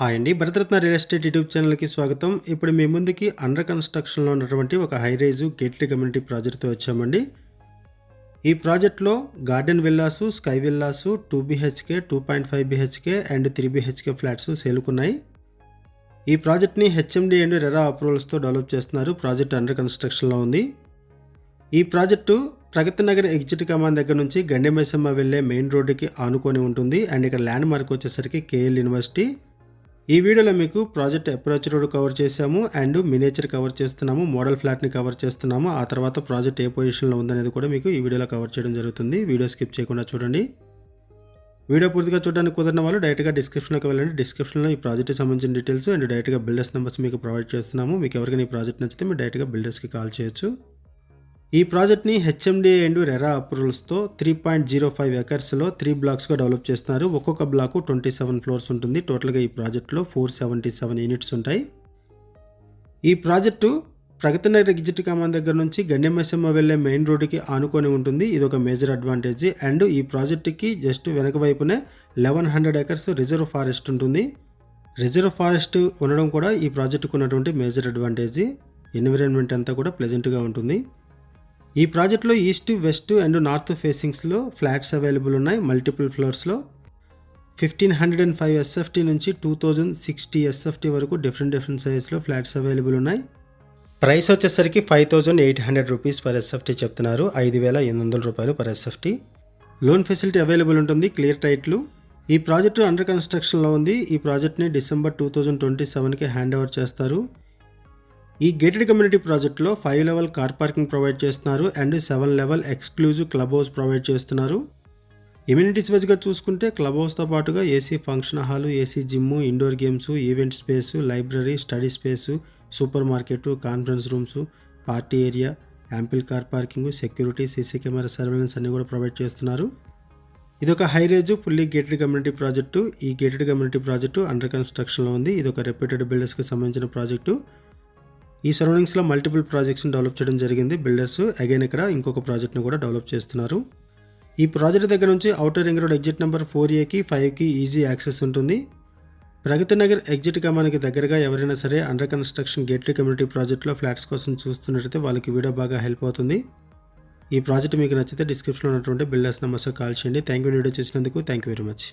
Hi అండి. Bharat Ratna real estate YouTube ఛానల్కి స్వాగతం. ఇప్పుడు మీ ముందుకి అండర్ కన్స్ట్రక్షన్లో ఉన్నటువంటి ఒక హై గేట్లీ కమ్యూనిటీ ప్రాజెక్ట్తో వచ్చామండి. ఈ ప్రాజెక్ట్లో garden villas sky villas two BHK two point five BHK and three BHK flats సేలుకున్నాయి. ఈ ప్రాజెక్ట్ని హెచ్ఎండి అండ్ రెరా అప్రూవల్స్తో డెవలప్ చేస్తున్నారు. ప్రాజెక్ట్ అండర్ కన్స్ట్రక్షన్లో ఉంది. ఈ ప్రాజెక్టు ప్రగతి నగర్ ఎగ్జిట్ కమాన్ దగ్గర నుంచి గండెమైసమ్మ వెళ్ళే మెయిన్ రోడ్డుకి ఆనుకొని ఉంటుంది. అండ్ ఇక్కడ ల్యాండ్ మార్క్ వచ్చేసరికి కేఎల్ యూనివర్సిటీ. ఈ వీడియోలో మీకు ప్రాజెక్ట్ అప్రోచ్ రోడ్ కవర్ చేసాము అండ్ మినేచర్ కవర్ చేస్తున్నాము మోడల్ ఫ్లాట్ని కవర్ చేస్తున్నాము. ఆ తర్వాత ప్రాజెక్ట్ ఏ పొజిషన్లో ఉందనేది కూడా మీకు ఈ వీడియోలో కవర్ చేయడం జరుగుతుంది. వీడియో స్కిప్ చేయకుండా చూడండి. వీడియో పూర్తిగా చూడడానికి కుదిరిన వాళ్ళు డైరెక్ట్గా డిస్క్రిప్షన్లోకి వెళ్ళండి. డిస్క్రిప్షన్లో ఈ ప్రాజెక్ట్కి సంబంధించిన డీటెయిల్స్ అండ్ డైరెక్ట్గా బిల్డర్స్ నెంబర్స్ మీకు ప్రొవైడ్ చేస్తున్నాము. మీకు ఎవరికైనా ఈ ప్రాజెక్ట్ నచ్చితే మీరు డైరెక్ట్గా బిల్డర్స్కి కాల్ చేయొచ్చు. ఈ ప్రాజెక్ట్ని హెచ్ఎండిఏ అండ్ రెరా అప్రూవల్స్తో త్రీ పాయింట్ జీరో ఫైవ్ ఎకర్స్లో త్రీ బ్లాక్స్గా డెవలప్ చేస్తున్నారు. ఒక్కొక్క బ్లాకు ట్వంటీ సెవెన్ ఫ్లోర్స్ ఉంటుంది. టోటల్గా ఈ ప్రాజెక్ట్లో ఫోర్ సెవెంటీ సెవెన్ యూనిట్స్ ఉంటాయి. ఈ ప్రాజెక్టు ప్రగతి నగర్ ఎగ్జిట్ కమాన్ దగ్గర నుంచి గండెమసమ్మ వెళ్ళే మెయిన్ రోడ్డుకి ఆనుకొని ఉంటుంది. ఇది ఒక మేజర్ అడ్వాంటేజ్. అండ్ ఈ ప్రాజెక్టుకి జస్ట్ వెనక వైపునే eleven hundred acres reserve forest ఉంటుంది. రిజర్వ్ ఫారెస్ట్ ఉండడం కూడా ఈ ప్రాజెక్టుకు ఉన్నటువంటి మేజర్ అడ్వాంటేజ్. ఎన్విరాన్మెంట్ అంతా కూడా ప్లెజెంట్గా ఉంటుంది. ఈ ప్రాజెక్ట్లో ఈస్ట్ వెస్ట్ అండ్ నార్త్ ఫేసింగ్స్లో ఫ్లాట్స్ అవైలబుల్ ఉన్నాయి multiple ఫ్లోర్స్లో. Fifteen hundred and five SFT నుంచి టూ థౌజండ్ సిక్స్టీ ఎస్ఎఫ్టీ వరకు డిఫరెంట్ డిఫరెంట్ సైజ్లో ఫ్లాట్స్ అవైలబుల్ ఉన్నాయి. ప్రైస్ వచ్చేసరికి five thousand eight hundred rupees per SFT చెప్తున్నారు ఐదు వేల ఎనిమిది వందల రూపాయలు per SFT loan facility available ఉంటుంది క్లియర్ టైట్లు. ఈ ప్రాజెక్టు అండర్ కన్స్ట్రక్షన్లో ఉంది ఈ ప్రాజెక్ట్ని డిసెంబర్ టూ థౌజండ్ ట్వంటీ సెవెన్కి హ్యాండ్ ఓవర్ చేస్తారు. ఈ గేటెడ్ కమ్యూనిటీ ప్రాజెక్ట్లో five level car parking provide చేస్తున్నారు and seven level exclusive club house provide చేస్తున్నారు. ఇమ్యూనిటీస్ వైజ్గా చూసుకుంటే క్లబ్ హౌస్తో పాటుగా AC function hall AC gym indoor games event space library study space super market conference rooms party area ample car parking security CC camera surveillance అన్నీ కూడా provide చేస్తున్నారు. ఇది ఒక high rise fully gated community project ఈ gated community project under కన్స్ట్రక్షన్లో ఉంది. ఇది ఒక రెప్యూటెడ్ బిల్డర్స్కి సంబంధించిన ప్రాజెక్టు ఈ సరౌండింగ్స్లో మల్టిపుల్ ప్రాజెక్ట్స్ని డెవలప్ చేయడం జరిగింది. బిల్డర్స్ అగైన్ ఇక్కడ ఇంకొక ప్రాజెక్ట్ని కూడా డెవలప్ చేస్తున్నారు. ఈ ప్రాజెక్ట్ దగ్గర నుంచి outer ring road exit number four ఏకి ఫైవ్కి ఈజీ యాక్సెస్ ఉంటుంది. ప్రగతి నగర్ ఎగ్జిట్ కమానికి దగ్గరగా ఎవరైనా సరే అండర్ కన్స్ట్రక్షన్ గేట్లీ కమ్యూనిటీ ప్రాజెక్ట్లో ఫ్లాట్స్ కోసం చూస్తున్నట్టయితే వాళ్ళకి వీడియో బాగా హెల్ప్ అవుతుంది. ఈ ప్రాజెక్ట్ మీకు నచ్చితే డిస్క్రిప్షన్లో ఉన్నటువంటి బిల్డర్స్ నెంబర్స్ కాల్ చేయండి. థ్యాంక్ యూ వీడియో చేసినందుకు థ్యాంక్ యూ వెరీ మచ్